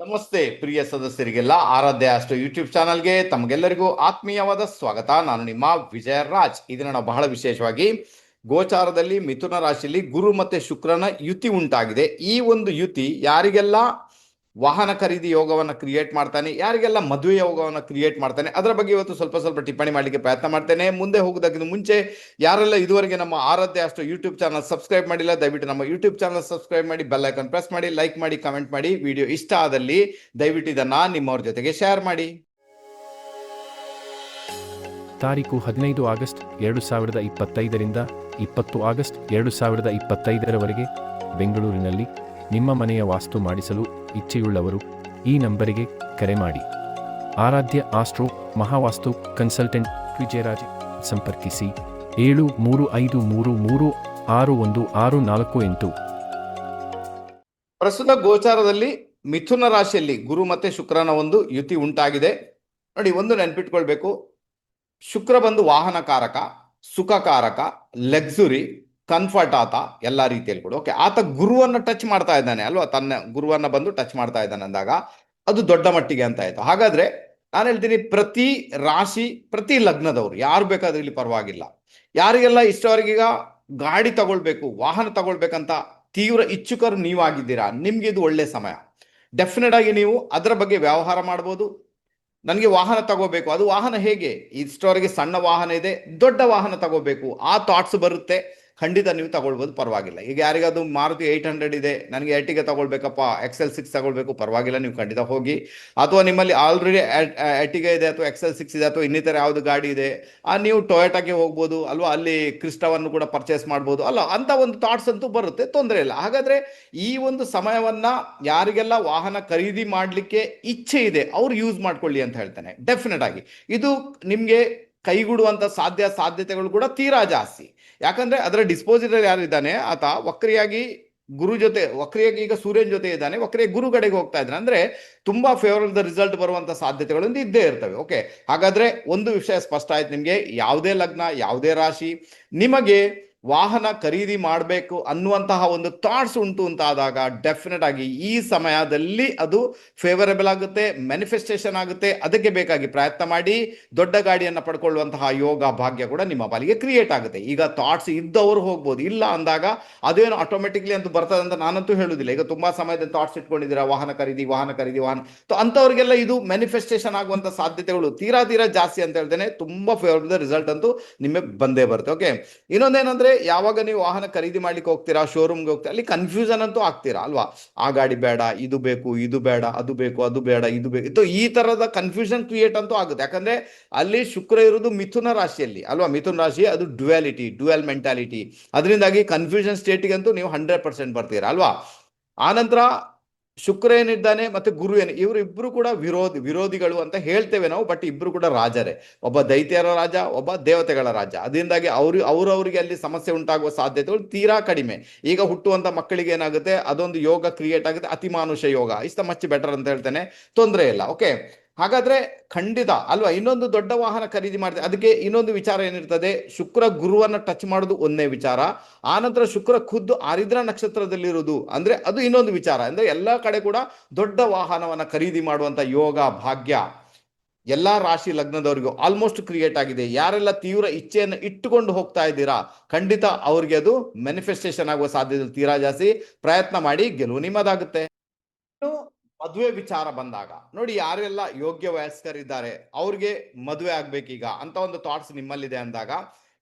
ನಮಸ್ತೆ, ಪ್ರಿಯ ಸದಸ್ಯರಿಗೆಲ್ಲ ಆರಾಧ್ಯ ಅಷ್ಟು ಯೂಟ್ಯೂಬ್ ಚಾನಲ್ಗೆ ತಮಗೆಲ್ಲರಿಗೂ ಆತ್ಮೀಯವಾದ ಸ್ವಾಗತ. ನಾನು ನಿಮ್ಮ ವಿಜಯ ರಾಜ್ ಇದನ್ನ ಬಹಳ ವಿಶೇಷವಾಗಿ ಗೋಚಾರದಲ್ಲಿ ಮಿಥುನ ರಾಶಿಯಲ್ಲಿ ಗುರು ಮತ್ತೆ ಶುಕ್ರನ ಯುತಿ ಉಂಟಾಗಿದೆ. ಈ ಒಂದು ಯುತಿ ಯಾರಿಗೆಲ್ಲ ವಾಹನ ಖರೀದಿ ಯೋಗವನ್ನು ಕ್ರಿಯೇಟ್ ಮಾಡ್ತಾನೆ, ಯಾರಿಗೆಲ್ಲ ಮದುವೆ ಯೋಗವನ್ನು ಕ್ರಿಯೇಟ್ ಮಾಡ್ತಾನೆ, ಅದರ ಬಗ್ಗೆ ಇವತ್ತು ಸ್ವಲ್ಪ ಸ್ವಲ್ಪ ಟಿಪ್ಪಣಿ ಮಾಡಲಿಕ್ಕೆ ಪ್ರಯತ್ನ ಮಾಡ್ತೇನೆ. ಮುಂದೆ ಹೋಗೋದಕ್ಕಿಂತ ಮುಂಚೆ ಯಾರೆಲ್ಲ ಇದುವರೆಗೆ ನಮ್ಮ ಆರಾಧ್ಯ ಅಷ್ಟು ಯೂಟ್ಯೂಬ್ ಚಾನಲ್ ಸಬ್ಸ್ಕ್ರೈಬ್ ಮಾಡಿಲ್ಲ, ದಯವಿಟ್ಟು ನಮ್ಮ ಯೂಟ್ಯೂಬ್ ಚಾನಲ್ ಸಬ್ಸ್ಕ್ರೈಬ್ ಮಾಡಿ ಬೆಲ್ ಐಕನ್ ಪ್ರೆಸ್ ಮಾಡಿ ಲೈಕ್ ಮಾಡಿ ಕಮೆಂಟ್ ಮಾಡಿ ವಿಡಿಯೋ ಇಷ್ಟ ಆದಲ್ಲಿ ದಯವಿಟ್ಟು ಇದನ್ನು ನಿಮ್ಮವ್ರ ಜೊತೆಗೆ ಶೇರ್ ಮಾಡಿ. ತಾರೀಕು ಹದಿನೈದು ಆಗಸ್ಟ್ ಎರಡು ಸಾವಿರದ ಇಪ್ಪತ್ತೈದರಿಂದ ಇಪ್ಪತ್ತು ಆಗಸ್ಟ್ ಎರಡು ಸಾವಿರದ ಇಪ್ಪತ್ತೈದರವರೆಗೆ ಬೆಂಗಳೂರಿನಲ್ಲಿ ನಿಮ್ಮ ಮನೆಯ ವಾಸ್ತು ಮಾಡಿಸಲು ಇಚ್ಛೆಯುಳ್ಳವರು ಈ ನಂಬರಿಗೆ ಕರೆ ಮಾಡಿ. ಆರಾಧ್ಯ ಆಸ್ಟ್ರೋ ಮಹಾವಾಸ್ತು ಕನ್ಸಲ್ಟೆಂಟ್ ವಿಜಯರಾಜ್ ಸಂಪರ್ಕಿಸಿ. ಏಳು ಮೂರು ಐದು ಮೂರು ಮೂರು ಆರು ಒಂದು ಆರು ನಾಲ್ಕು ಎಂಟು. ಪ್ರಸ್ತುತ ಗೋಚಾರದಲ್ಲಿ ಮಿಥುನ ರಾಶಿಯಲ್ಲಿ ಗುರು ಮತ್ತೆ ಶುಕ್ರನ ಒಂದು ಯುತಿ ಉಂಟಾಗಿದೆ. ನೋಡಿ, ಒಂದು ನೆನ್ಪಿಟ್ಕೊಳ್ಬೇಕು. ಶುಕ್ರ ಬಂದು ವಾಹನಕಾರಕ, ಸುಖಕಾರಕ, ಲಕ್ಸುರಿ ಕನ್ಫರ್ಟ್ ಆತ ಎಲ್ಲ ರೀತಿಯಲ್ಲಿ ಕೂಡ. ಓಕೆ ಆತ ಗುರುವನ್ನು ಟಚ್ ಮಾಡ್ತಾ ಇದ್ದಾನೆ ಅಲ್ವಾ? ತನ್ನ ಗುರುವನ್ನು ಬಂದು ಟಚ್ ಮಾಡ್ತಾ ಇದ್ದಾನೆ ಅಂದಾಗ ಅದು ದೊಡ್ಡ ಮಟ್ಟಿಗೆ ಅಂತ ಆಯ್ತು. ಹಾಗಾದ್ರೆ ನಾನು ಹೇಳ್ತೀನಿ ಪ್ರತಿ ರಾಶಿ, ಪ್ರತಿ ಲಗ್ನದವರು ಯಾರು ಬೇಕಾದ್ರೂ ಇಲ್ಲಿ ಪರವಾಗಿಲ್ಲ. ಯಾರಿಗೆಲ್ಲ ಇಷ್ಟವರೆಗೀಗ ಗಾಡಿ ತಗೊಳ್ಬೇಕು, ವಾಹನ ತಗೊಳ್ಬೇಕಂತ ತೀವ್ರ ಇಚ್ಛುಕರು ನೀವಾಗಿದ್ದೀರಾ, ನಿಮ್ಗೆ ಇದು ಒಳ್ಳೆ ಸಮಯ. ಡೆಫಿನೆಟ್ ಆಗಿ ನೀವು ಅದರ ಬಗ್ಗೆ ವ್ಯವಹಾರ ಮಾಡ್ಬೋದು. ನನಗೆ ವಾಹನ ತಗೋಬೇಕು, ಅದು ವಾಹನ ಹೇಗೆ? ಇಷ್ಟವರೆಗೆ ಸಣ್ಣ ವಾಹನ ಇದೆ, ದೊಡ್ಡ ವಾಹನ ತಗೋಬೇಕು, ಆ ಥಾಟ್ಸ್ ಬರುತ್ತೆ. ಖಂಡಿತ ನೀವು ತಗೊಳ್ಬೋದು, ಪರವಾಗಿಲ್ಲ. ಈಗ ಯಾರಿಗಾದ್ರು ಮಾರುತಿ ಏಯ್ಟ್ ಹಂಡ್ರೆಡ್ ಇದೆ, ನನಗೆ ಎರ್ಟಿಗೆ ತಗೊಳ್ಬೇಕಪ್ಪ ಎಕ್ಸೆಲ್ ಸಿಕ್ಸ್ ತಗೊಳ್ಬೇಕು, ಪರವಾಗಿಲ್ಲ, ನೀವು ಖಂಡಿತ ಹೋಗಿ. ಅಥವಾ ನಿಮ್ಮಲ್ಲಿ ಆಲ್ರೆಡಿ ಎರ್ಟಿಗೆ ಇದೆ, ಅಥವಾ ಎಕ್ಸೆಲ್ ಸಿಕ್ಸ್ ಇದೆ, ಅಥವಾ ಇನ್ನಿತರ ಯಾವುದು ಗಾಡಿ ಇದೆ, ಆ ನೀವು ಟೊಯೋಟಾಗೆ ಹೋಗ್ಬೋದು, ಅಲ್ವಾ, ಅಲ್ಲಿ ಕ್ರಿಸ್ಟವನ್ನು ಕೂಡ ಪರ್ಚೇಸ್ ಮಾಡ್ಬೋದು, ಅಲ್ಲ, ಅಂತ ಒಂದು ಥಾಟ್ಸ್ ಅಂತೂ ಬರುತ್ತೆ, ತೊಂದರೆ ಇಲ್ಲ. ಹಾಗಾದ್ರೆ ಈ ಒಂದು ಸಮಯವನ್ನ ಯಾರಿಗೆಲ್ಲ ವಾಹನ ಖರೀದಿ ಮಾಡಲಿಕ್ಕೆ ಇಚ್ಛೆ ಇದೆ, ಅವ್ರು ಯೂಸ್ ಮಾಡ್ಕೊಳ್ಳಿ ಅಂತ ಹೇಳ್ತಾನೆ ಡೆಫಿನೆಟ್ ಆಗಿ. ಇದು ನಿಮಗೆ ಕೈಗೂಡುವಂತ ಸಾಧ್ಯ, ಸಾಧ್ಯತೆಗಳು ಕೂಡ ತೀರಾ ಜಾಸ್ತಿ. ಯಾಕಂದ್ರೆ ಅದರ ಡಿಸ್ಪೋಸಿಟರ್ ಯಾರಿದ್ದಾನೆ ಆತ ವಕ್ರಿಯಾಗಿ ಗುರು ಜೊತೆ, ವಕ್ರಿಯಾಗಿ ಈಗ ಸೂರ್ಯನ ಜೊತೆ ಇದ್ದಾನೆ ವಕ್ರಿಯ ಗುರು ಕಡೆಗೆ ಹೋಗ್ತಾ ಇದ್ದಾನೆ. ಅಂದ್ರೆ ತುಂಬಾ ದ ರಿಸಲ್ಟ್ ಬರುವಂತ ಸಾಧ್ಯತೆಗಳು ಇದ್ದೇ ಇರ್ತವೆ. ಓಕೆ ಹಾಗಾದ್ರೆ ಒಂದು ವಿಷಯ ಸ್ಪಷ್ಟ ಆಯ್ತು ನಿಮ್ಗೆ. ಯಾವುದೇ ಲಗ್ನ, ಯಾವುದೇ ರಾಶಿ, ನಿಮಗೆ ವಾಹನ ಖರೀದಿ ಮಾಡಬೇಕು ಅನ್ನುವಂತಹ ಒಂದು ಥಾಟ್ಸ್ ಉಂಟು ಅಂತ ಆದಾಗ ಡೆಫಿನೆಟ್ ಆಗಿ ಈ ಸಮಯದಲ್ಲಿ ಅದು ಫೇವರಬಲ್ ಆಗುತ್ತೆ ಮ್ಯಾನಿಫೆಸ್ಟೇಷನ್ ಆಗುತ್ತೆ. ಅದಕ್ಕೆ ಬೇಕಾಗಿ ಪ್ರಯತ್ನ ಮಾಡಿ, ದೊಡ್ಡ ಗಾಡಿಯನ್ನು ಪಡ್ಕೊಳ್ಳುವಂತಹ ಯೋಗ ಭಾಗ್ಯ ಕೂಡ ನಿಮ್ಮ ಪಾಲಿಗೆ ಕ್ರಿಯೇಟ್ ಆಗುತ್ತೆ. ಈಗ ಥಾಟ್ಸ್ ಇದ್ದವರು ಹೋಗ್ಬೋದು. ಇಲ್ಲ ಅಂದಾಗ ಅದೇನು ಆಟೋಮೆಟಿಕ್ಲಿ ಅಂತ ಬರ್ತದೆ ಅಂತ ನಾನಂತೂ ಹೇಳುವುದಿಲ್ಲ. ಈಗ ತುಂಬಾ ಸಮಯದ ಥಾಟ್ಸ್ ಇಟ್ಕೊಂಡಿದ್ದೀರಾ? ವಾಹನ ಖರೀದಿ ವಾಹನ ಖರೀದಿ, ವಾಹನ. ಅಂಥವ್ರಿಗೆಲ್ಲ ಇದು ಮ್ಯಾನಿಫೆಸ್ಟೇಷನ್ ಆಗುವಂಥ ಸಾಧ್ಯತೆಗಳು ತೀರಾ ತೀರಾ ಜಾಸ್ತಿ ಅಂತ ಹೇಳ್ತೇನೆ. ತುಂಬಾ ಫೇವರಬಲ್ ರಿಸಲ್ಟ್ ಅಂತೂ ನಿಮಗೆ ಬಂದೇ ಬರುತ್ತೆ. ಓಕೆ ಇನ್ನೊಂದೇನಂದ್ರೆ ಯಾವಾಗ ನೀವು ವಾಹನ ಖರೀದಿ ಮಾಡ್ಲಿಕ್ಕೆ ಹೋಗ್ತೀರಾ ಶೋರೂಮ್ಗೆ ಹೋಗ್ತೀರಾ, ಅಲ್ಲಿ ಕನ್ಫ್ಯೂಷನ್ ಅಂತೂ ಆಗ್ತೀರಾ ಅಲ್ವಾ? ಆ ಗಾಡಿ ಬೇಡ, ಇದು ಬೇಕು, ಇದು ಬೇಡ, ಅದು ಬೇಕು, ಅದು ಬೇಡ, ಇದು ಬೇಕು. ಈ ತರದ ಕನ್ಫ್ಯೂಷನ್ ಕ್ರಿಯೇಟ್ ಅಂತೂ ಆಗುತ್ತೆ. ಯಾಕಂದ್ರೆ ಅಲ್ಲಿ ಶುಕ್ರ ಇರುವುದು ಮಿಥುನ ರಾಶಿಯಲ್ಲಿ ಅಲ್ವಾ? ಮಿಥುನ ರಾಶಿ ಅದು ಡ್ಯುಯಾಲಿಟಿ ಡ್ಯುಯಲ್ ಮೆಂಟಾಲಿಟಿ ಅದರಿಂದಾಗಿ ಕನ್ಫ್ಯೂಷನ್ ಸ್ಟೇಟ್ಗೆ ಅಂತೂ ನೀವು ಹಂಡ್ರೆಡ್ ಪರ್ಸೆಂಟ್ ಬರ್ತೀರಾ ಅಲ್ವಾ? ಆನಂತರ ಶುಕ್ರ ಏನಿದ್ದಾನೆ ಮತ್ತೆ ಗುರು ಏನು ಇವರು ಇಬ್ರು ಕೂಡ ವಿರೋಧಿ, ವಿರೋಧಿಗಳು ಅಂತ ಹೇಳ್ತೇವೆ ನಾವು ಬಟ್ ಇಬ್ರು ಕೂಡ ರಾಜರೇ. ಒಬ್ಬ ದೈತ್ಯರ ರಾಜ, ಒಬ್ಬ ದೇವತೆಗಳ ರಾಜ. ಅದರಿಂದಾಗಿ ಅವರು, ಅವ್ರವ್ರಿಗೆ ಅಲ್ಲಿ ಸಮಸ್ಯೆ ಉಂಟಾಗುವ ಸಾಧ್ಯತೆಗಳು ತೀರಾ ಕಡಿಮೆ. ಈಗ ಹುಟ್ಟುವಂತ ಮಕ್ಕಳಿಗೆ ಏನಾಗುತ್ತೆ, ಅದೊಂದು ಯೋಗ ಕ್ರಿಯೇಟ್ ಆಗುತ್ತೆ, ಅತಿಮಾನುಷ ಯೋಗ. ಇಷ್ಟ ಮಚ್ ಬೆಟರ್ ಅಂತ ಹೇಳ್ತೇನೆ. ತೊಂದರೆ ಇಲ್ಲ ಓಕೆ ಹಾಗಾದ್ರೆ ಖಂಡಿತ, ಅಲ್ವಾ? ಇನ್ನೊಂದು ದೊಡ್ಡ ವಾಹನ ಖರೀದಿ ಮಾಡಿದೆ ಅದಕ್ಕೆ ಇನ್ನೊಂದು ವಿಚಾರ ಏನಿರ್ತದೆ? ಶುಕ್ರ ಗುರುವನ್ನ ಟಚ್ ಮಾಡೋದು ಒಂದೇ ವಿಚಾರ. ಆನಂತರ ಶುಕ್ರ ಖುದ್ದು ಆರಿದ್ರ ನಕ್ಷತ್ರದಲ್ಲಿರುವುದು. ಅಂದ್ರೆ ಅದು ಇನ್ನೊಂದು ವಿಚಾರ. ಅಂದ್ರೆ ಎಲ್ಲಾ ಕಡೆ ಕೂಡ ದೊಡ್ಡ ವಾಹನವನ್ನ ಖರೀದಿ ಮಾಡುವಂತ ಯೋಗ, ಭಾಗ್ಯ ಎಲ್ಲಾ ರಾಶಿ ಲಗ್ನದವರಿಗೂ ಆಲ್ಮೋಸ್ಟ್ ಕ್ರಿಯೇಟ್ ಆಗಿದೆ. ಯಾರೆಲ್ಲ ತೀವ್ರ ಇಚ್ಛೆಯನ್ನು ಇಟ್ಟುಕೊಂಡು ಹೋಗ್ತಾ ಇದ್ದೀರಾ, ಖಂಡಿತ ಅವ್ರಿಗೆ ಅದು ಮ್ಯಾನಿಫೆಸ್ಟೇಷನ್ ಆಗುವ ಸಾಧ್ಯತೆ ತೀರಾ ಜಾಸ್ತಿ ಪ್ರಯತ್ನ ಮಾಡಿ ಗೆಲುವು ನಿಮ್ಮದಾಗುತ್ತೆ. ಮದುವೆ ವಿಚಾರ ಬಂದಾಗ, ನೋಡಿ ಯಾರೆಲ್ಲ ಯೋಗ್ಯ ವಯಸ್ಕರಿದ್ದಾರೆ, ಅವ್ರಿಗೆ ಮದುವೆ ಆಗ್ಬೇಕೀಗ ಅಂತ ಒಂದು ಥಾಟ್ಸ್ ನಿಮ್ಮಲ್ಲಿದೆ ಅಂದಾಗ,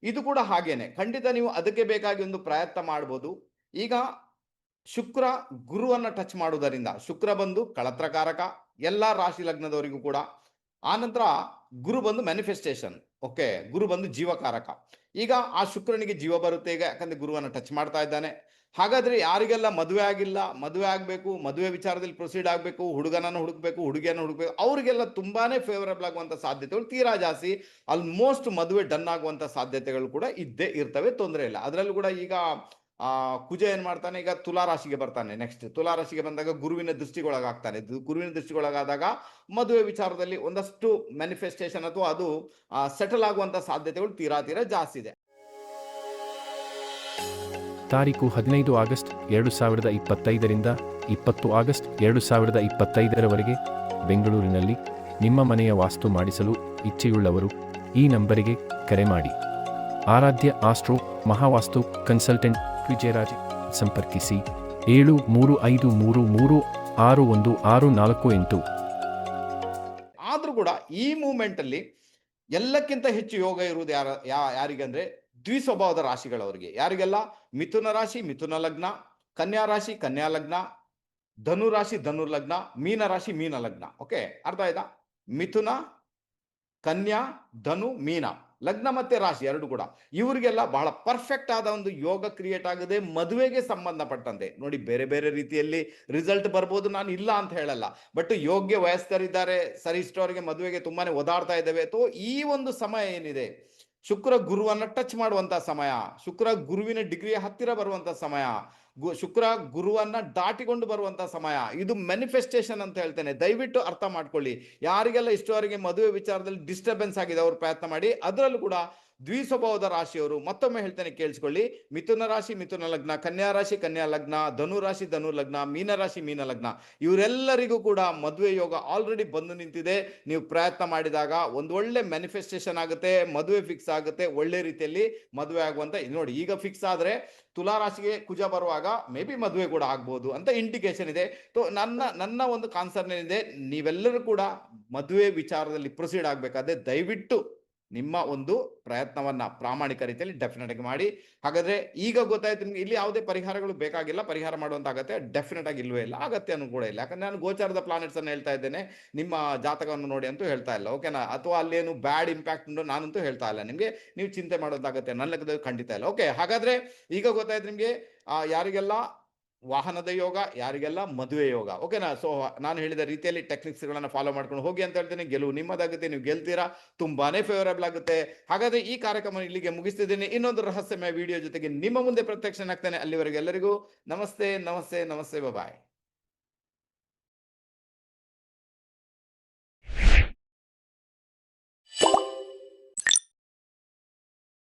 ಇದು ಕೂಡ ಹಾಗೇನೆ. ಖಂಡಿತ ನೀವು ಅದಕ್ಕೆ ಬೇಕಾಗಿ ಒಂದು ಪ್ರಯತ್ನ ಮಾಡ್ಬೋದು. ಈಗ ಶುಕ್ರ ಗುರುವನ್ನ ಟಚ್ ಮಾಡುವುದರಿಂದ, ಶುಕ್ರ ಬಂದು ಕಳತ್ರಕಾರಕ, ಎಲ್ಲ ರಾಶಿ ಲಗ್ನದವರಿಗೂ ಕೂಡ. ಆನಂತರ ಗುರು ಬಂದು ಮ್ಯಾನಿಫೆಸ್ಟೇಷನ್ ಓಕೆ ಗುರು ಬಂದು ಜೀವಕಾರಕ. ಈಗ ಆ ಶುಕ್ರನಿಗೆ ಜೀವ ಬರುತ್ತೆ ಈಗ, ಯಾಕಂದ್ರೆ ಗುರುವನ್ನ ಟಚ್ ಮಾಡ್ತಾ ಇದ್ದಾನೆ. ಹಾಗಾದ್ರೆ ಯಾರಿಗೆಲ್ಲ ಮದುವೆ ಆಗಿಲ್ಲ, ಮದುವೆ ಆಗಬೇಕು, ಮದುವೆ ವಿಚಾರದಲ್ಲಿ ಪ್ರೊಸೀಡ್ ಆಗಬೇಕು, ಹುಡುಗನನ್ನು ಹುಡುಕಬೇಕು, ಹುಡುಗಿಯನ್ನು ಹುಡುಕ್ಬೇಕು, ಅವರಿಗೆಲ್ಲ ತುಂಬಾನೇ ಫೇವರಬಲ್ ಆಗುವಂತ ಸಾಧ್ಯತೆಗಳು ತೀರಾ ಜಾಸ್ತಿ. ಆಲ್ಮೋಸ್ಟ್ ಮದುವೆ ಡನ್ ಆಗುವಂತ ಸಾಧ್ಯತೆಗಳು ಕೂಡ ಇದ್ದೇ ಇರ್ತವೆ, ತೊಂದರೆ ಇಲ್ಲ. ಅದರಲ್ಲೂ ಕೂಡ ಈಗ, ಆ, ಕುಜ ಏನ್ ಮಾಡ್ತಾನೆ, ಈಗ ತುಲಾ ರಾಶಿಗೆ ಬರ್ತಾನೆ ನೆಕ್ಸ್ಟ್ ತುಲಾ ರಾಶಿಗೆ ಬಂದಾಗ ಗುರುವಿನ ದೃಷ್ಟಿಗೊಳಗಾಗ್ತಾನೆ. ಗುರುವಿನ ದೃಷ್ಟಿಗೊಳಗಾದಾಗ ಮದುವೆ ವಿಚಾರದಲ್ಲಿ ಒಂದಷ್ಟು ಮ್ಯಾನಿಫೆಸ್ಟೇಷನ್ ಅಥವಾ ಅದು ಸೆಟಲ್ ಆಗುವಂತ ಸಾಧ್ಯತೆಗಳು ತೀರಾ ತೀರಾ ಜಾಸ್ತಿ ಇದೆ. ತಾರೀಕು ಹದಿನೈದು ಆಗಸ್ಟ್ ಎರಡು ಸಾವಿರದ ಇಪ್ಪತ್ತೈದರಿಂದ ಇಪ್ಪತ್ತು ಆಗಸ್ಟ್ ಎರಡು ಸಾವಿರದ ಇಪ್ಪತ್ತೈದರವರೆಗೆ ಬೆಂಗಳೂರಿನಲ್ಲಿ ನಿಮ್ಮ ಮನೆಯ ವಾಸ್ತು ಮಾಡಿಸಲು ಇಚ್ಛೆಯುಳ್ಳವರು ಈ ನಂಬರಿಗೆ ಕರೆ ಮಾಡಿ. ಆರಾಧ್ಯ ಆಸ್ಟ್ರೋ ಮಹಾವಾಸ್ತು ಕನ್ಸಲ್ಟೆಂಟ್ ವಿಜಯರಾಜ್ ಸಂಪರ್ಕಿಸಿ ಏಳು ಮೂರು ಐದು ಮೂರು ಮೂರು ಆರು ಒಂದು ಆರು ನಾಲ್ಕು ಎಂಟು. ಆದರೂ ಕೂಡ ಈ ಮೂಮೆಂಟಲ್ಲಿ ಎಲ್ಲಕ್ಕಿಂತ ಹೆಚ್ಚು ಯೋಗ ಇರುವುದು ಯಾರ, ಯಾ- ಯಾರಿಗಂದ್ರೆ ದ್ವಿಸ್ವಭಾವದ ರಾಶಿಗಳವರಿಗೆ. ಯಾರಿಗೆಲ್ಲ? ಮಿಥುನ ರಾಶಿ, ಮಿಥುನ ಲಗ್ನ, ಕನ್ಯಾ ರಾಶಿ, ಕನ್ಯಾ ಲಗ್ನ, ಧನು ರಾಶಿ, ಧನು ಲಗ್ನ, ಮೀನ ರಾಶಿ, ಮೀನ ಲಗ್ನ. ಓಕೆ, ಅರ್ಥ ಆಯ್ತಾ? ಮಿಥುನ, ಕನ್ಯಾ, ಧನು, ಮೀನ. ಲಗ್ನ ಮತ್ತೆ ರಾಶಿ ಎರಡು ಕೂಡ. ಇವರಿಗೆಲ್ಲ ಬಹಳ ಪರ್ಫೆಕ್ಟ್ ಆದ ಒಂದು ಯೋಗ ಕ್ರಿಯೇಟ್ ಆಗದೆ ಮದುವೆಗೆ ಸಂಬಂಧಪಟ್ಟಂತೆ. ನೋಡಿ, ಬೇರೆ ಬೇರೆ ರೀತಿಯಲ್ಲಿ ರಿಸಲ್ಟ್ ಬರ್ಬೋದು ನಾನು ಇಲ್ಲ ಅಂತ ಹೇಳಲ್ಲ. ಬಟ್ ಯೋಗ್ಯ ವಯಸ್ಕರಿದ್ದಾರೆ. ಸರಿ, ಇಷ್ಟವರಿಗೆ ಮದುವೆಗೆ ತುಂಬಾನೇ ಓದಾಡ್ತಾ ಇದ್ದೇವೆ. ಅಥವಾ ಈ ಒಂದು ಸಮಯ ಏನಿದೆ? ಶುಕ್ರ ಗುರುವನ್ನ ಟಚ್ ಮಾಡುವಂತ ಸಮಯ ಶುಕ್ರ ಗುರುವಿನ ಡಿಗ್ರಿಯ ಹತ್ತಿರ ಬರುವಂತ ಸಮಯ ಗು- ಶುಕ್ರ ಗುರುವನ್ನ ದಾಟಿಕೊಂಡು ಬರುವಂಥ ಸಮಯ. ಇದು ಮ್ಯಾನಿಫೆಸ್ಟೇಷನ್ ಅಂತ ಹೇಳ್ತೇನೆ. ದಯವಿಟ್ಟು ಅರ್ಥ ಮಾಡ್ಕೊಳ್ಳಿ. ಯಾರಿಗೆಲ್ಲ ಇಷ್ಟವರೆಗೆ ಮದುವೆ ವಿಚಾರದಲ್ಲಿ ಡಿಸ್ಟರ್ಬೆನ್ಸ್ ಆಗಿದೆ ಅವರು ಪ್ರಯತ್ನ ಮಾಡಿ, ಅದರಲ್ಲೂ ಕೂಡ ದ್ವಿಸ್ವಭಾವದ ರಾಶಿಯವರು ಮತ್ತೊಮ್ಮೆ ಹೇಳ್ತೇನೆ ಕೇಳಿಸ್ಕೊಳ್ಳಿ. ಮಿಥುನ ರಾಶಿ, ಮಿಥುನ ಲಗ್ನ, ಕನ್ಯಾ ರಾಶಿ, ಕನ್ಯಾ ಲಗ್ನ, ಧನು ರಾಶಿ, ಧನು ಲಗ್ನ, ಮೀನ ರಾಶಿ, ಮೀನ ಲಗ್ನ. ಇವರೆಲ್ಲರಿಗೂ ಕೂಡ ಮದುವೆ ಯೋಗ ಆಲ್ರೆಡಿ ಬಂದು ನಿಂತಿದೆ. ನೀವು ಪ್ರಯತ್ನ ಮಾಡಿದಾಗ ಒಂದು ಒಳ್ಳೆ ಮ್ಯಾನಿಫೆಸ್ಟೇಷನ್ ಆಗುತ್ತೆ, ಮದುವೆ ಫಿಕ್ಸ್ ಆಗುತ್ತೆ, ಒಳ್ಳೆ ರೀತಿಯಲ್ಲಿ ಮದುವೆ ಆಗುವಂತ. ನೋಡಿ, ಈಗ ಫಿಕ್ಸ್ ಆದ್ರೆ ತುಲಾ ರಾಶಿಗೆ ಕುಜ ಬರುವಾಗ ಮೇ ಬಿ ಮದುವೆ ಕೂಡ ಆಗ್ಬೋದು ಅಂತ ಇಂಡಿಕೇಶನ್ ಇದೆ. ಸೊ ನನ್ನ ನನ್ನ ಒಂದು ಕಾನ್ಸರ್ನ್ ಏನಿದೆ, ನೀವೆಲ್ಲರೂ ಕೂಡ ಮದುವೆ ವಿಚಾರದಲ್ಲಿ ಪ್ರೊಸೀಡ್ ಆಗಬೇಕಾದ್ರೆ ದಯವಿಟ್ಟು ನಿಮ್ಮ ಒಂದು ಪ್ರಯತ್ನವನ್ನ ಪ್ರಾಮಾಣಿಕ ರೀತಿಯಲ್ಲಿ ಡೆಫಿನೆಟ್ ಆಗಿ ಮಾಡಿ. ಹಾಗಾದ್ರೆ ಈಗ ಗೊತ್ತಾಯ್ತು ನಿಮ್ಗೆ ಇಲ್ಲಿ ಯಾವುದೇ ಪರಿಹಾರಗಳು ಬೇಕಾಗಿಲ್ಲ, ಪರಿಹಾರ ಮಾಡುವಂತ ಅಗತ್ಯ ಡೆಫಿನೆಟ್ ಆಗಿ ಇಲ್ವೇ ಇಲ್ಲ ಅಗತ್ಯನೂ ಕೂಡ ಇಲ್ಲ. ಯಾಕಂದ್ರೆ ನಾನು ಗೋಚಾರದ ಪ್ಲಾನೆಟ್ಸ್ ಅನ್ನು ಹೇಳ್ತಾ ಇದ್ದೇನೆ, ನಿಮ್ಮ ಜಾತಕವನ್ನು ನೋಡಿ ಅಂತೂ ಹೇಳ್ತಾ ಇಲ್ಲ ಓಕೆನಾ ಅಥವಾ ಅಲ್ಲೇನು ಬ್ಯಾಡ್ ಇಂಪ್ಯಾಕ್ಟ್ ಉಂಟು ನಾನಂತೂ ಹೇಳ್ತಾ ಇಲ್ಲ. ನಿಮ್ಗೆ ನೀವು ಚಿಂತೆ ಮಾಡೋಂತ ಅಗತ್ಯ ನನ್ನ ಲೆಕ್ಕದಲ್ಲಿ ಖಂಡಿತ ಇಲ್ಲ ಓಕೆ ಹಾಗಾದ್ರೆ ಈಗ ಗೊತ್ತಾಯ್ತು ನಿಮ್ಗೆ ಯಾರಿಗೆಲ್ಲ ವಾಹನದ ಯೋಗ, ಯಾರಿಗೆಲ್ಲ ಮದುವೆ ಯೋಗ. ಓಕೆನಾ ಸೊ ನಾನು ಹೇಳಿದ ರೀತಿಯಲ್ಲಿ ಟೆಕ್ನಿಕ್ಸ್ಗಳನ್ನು ಫಾಲೋ ಮಾಡ್ಕೊಂಡು ಹೋಗಿ ಅಂತ ಹೇಳ್ತೀನಿ. ಗೆಲುವು ನಿಮ್ಮದಾಗುತ್ತೆ, ನೀವು ಗೆಲ್ತೀರಾ, ತುಂಬಾನೇ ಫೇವರಬಲ್ ಆಗುತ್ತೆ. ಹಾಗಾದ್ರೆ ಈ ಕಾರ್ಯಕ್ರಮ ಇಲ್ಲಿಗೆ ಮುಗಿಸ್ತಿದ್ದೇನೆ. ಇನ್ನೊಂದು ರಹಸ್ಯಮಯ ವಿಡಿಯೋ ಜೊತೆಗೆ ನಿಮ್ಮ ಮುಂದೆ ಪ್ರತ್ಯಕ್ಷನಾಗ್ತೇನೆ ಅಲ್ಲಿವರೆಗೆ ಎಲ್ಲರಿಗೂ. ನಮಸ್ತೆ ನಮಸ್ತೆ ನಮಸ್ತೆ ಬಾಯ್